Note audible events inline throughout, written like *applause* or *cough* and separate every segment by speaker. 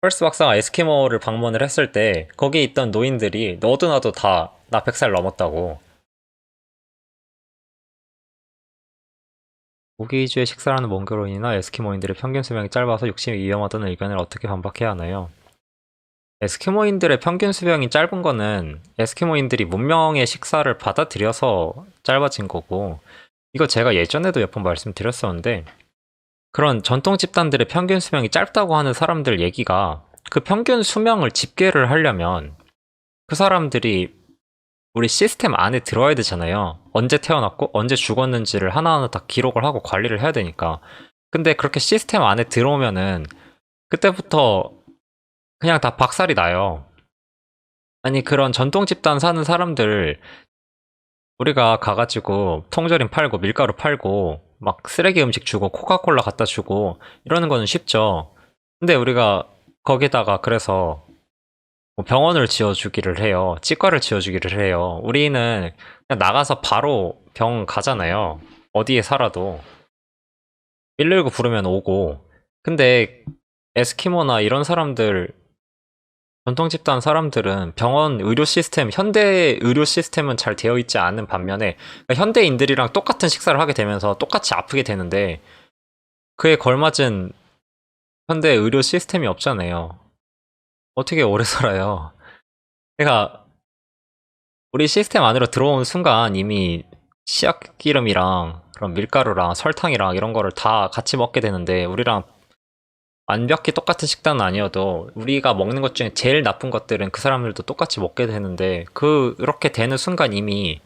Speaker 1: 펄스 박사가 에스키모를 방문을 했을 때 거기 있던 노인들이 너도 나도 다 나 100살 넘었다고. 고기 위주의 식사라는 원고로 인하 에스키모인들의 평균 수명이 짧아서 욕심이 위험하다는 의견을 어떻게 반박해야 하나요? 에스키모인들의 평균 수명이 짧은 거는 에스키모인들이 문명의 식사를 받아들여서 짧아진 거고 이거 제가 예전에도 몇 번 말씀드렸었는데 그런 전통 집단들의 평균 수명이 짧다고 하는 사람들 얘기가 그 평균 수명을 집계를 하려면 그 사람들이 우리 시스템 안에 들어야 되잖아요. 언제 태어났고 언제 죽었는지를 하나하나 다 기록을 하고 관리를 해야 되니까. 근데 그렇게 시스템 안에 들어오면은 그때부터 그냥 다 박살이 나요. 아니 그런 전통 집단 사는 사람들 우리가 가가지고 통조림 팔고 밀가루 팔고 막 쓰레기 음식 주고 코카콜라 갖다 주고 이러는 거는 쉽죠. 근데 우리가 거기다가 그래서 뭐 병원을 지어주기를 해요. 치과를 지어주기를 해요. 우리는 그냥 나가서 바로 병 가잖아요. 어디에 살아도. 119 부르면 오고. 근데 에스키모나 이런 사람들, 전통 집단 사람들은 병원 의료 시스템, 현대 의료 시스템은 잘 되어 있지 않은 반면에 그러니까 현대인들이랑 똑같은 식사를 하게 되면서 똑같이 아프게 되는데 그에 걸맞은 현대 의료 시스템이 없잖아요. 어떻게 오래 *laughs* 살아요? 그러니까 우리 시스템 안으로 들어온 순간 이미 치약 기름이랑 그런 밀가루랑 설탕이랑 이런 거를 다 같이 먹게 되는데 우리랑 완벽히 똑같은 식단은 아니어도 우리가 먹는 것 중에 제일 나쁜 것들은 그 사람들도 똑같이 먹게 되는데 그 그렇게 되는 순간 이미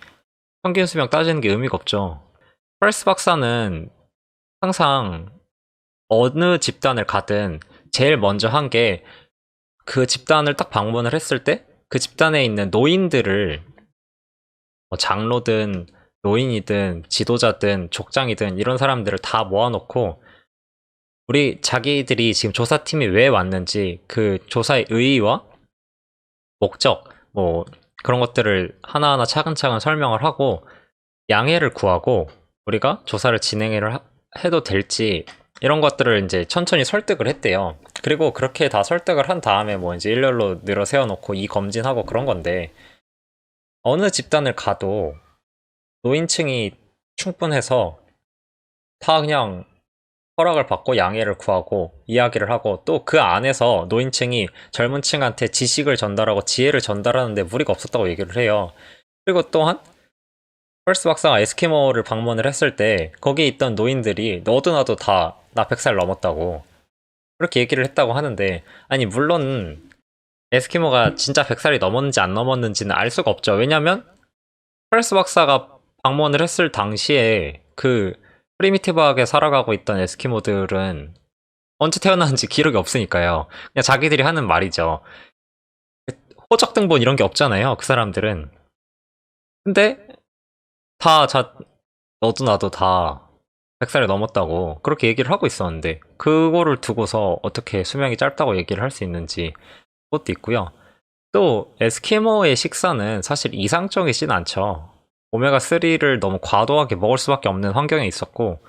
Speaker 1: 평균 수명 따지는 게 의미가 없죠. 펄스 박사는 항상 어느 집단을 가든 제일 먼저 한 게 그 집단을 딱 방문을 했을 때 그 집단에 있는 노인들을 뭐 장로든 노인이든 지도자든 족장이든 이런 사람들을 다 모아놓고 우리 자기들이 지금 조사팀이 왜 왔는지 그 조사의 의의와 목적 뭐 그런 것들을 하나하나 차근차근 설명을 하고 양해를 구하고 우리가 조사를 진행을 하- 해도 될지 이런 것들을 이제 천천히 설득을 했대요. 그리고 그렇게 다 설득을 한 다음에 뭐 이제 일렬로 늘어 세워놓고 이 검진하고 그런 건데 어느 집단을 가도 노인층이 충분해서 다 그냥 허락을 받고 양해를 구하고 이야기를 하고 또 그 안에서 노인층이 젊은 층한테 지식을 전달하고 지혜를 전달하는데 무리가 없었다고 얘기를 해요. 그리고 또한 펄스 박사가 에스키모를 방문을 했을 때 거기 있던 노인들이 너도 나도 다 나 100살 넘었다고 그렇게 얘기를 했다고 하는데 아니 물론 에스키모가 진짜 100살이 넘었는지 안 넘었는지는 알 수가 없죠. 왜냐면 펄스 박사가 방문을 했을 당시에 그 프리미티브하게 살아가고 있던 에스키모들은 언제 태어났는지 기록이 없으니까요. 그냥 자기들이 하는 말이죠. 호적 등본 이런 게 없잖아요. 그 사람들은. 근데 다 자, 너도 나도 다 100살이 넘었다고 그렇게 얘기를 하고 있었는데 그거를 두고서 어떻게 수명이 짧다고 얘기를 할 수 있는지 그것도 있고요. 또 에스키모의 식사는 사실 이상적이진 않죠. 오메가3를 너무 과도하게 먹을 수밖에 없는 환경에 있었고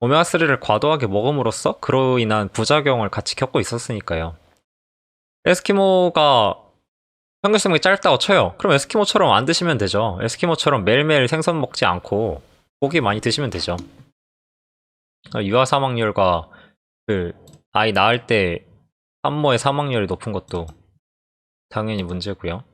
Speaker 1: 오메가3를 과도하게 먹음으로써 그로 인한 부작용을 같이 겪고 있었으니까요. 에스키모가 평균 수명이 짧다고 쳐요. 그럼 에스키모처럼 안 드시면 되죠. 에스키모처럼 매일매일 생선 먹지 않고 고기 많이 드시면 되죠. 어, 유아 사망률과 그 아이 낳을 때 산모의 사망률이 높은 것도 당연히 문제고요.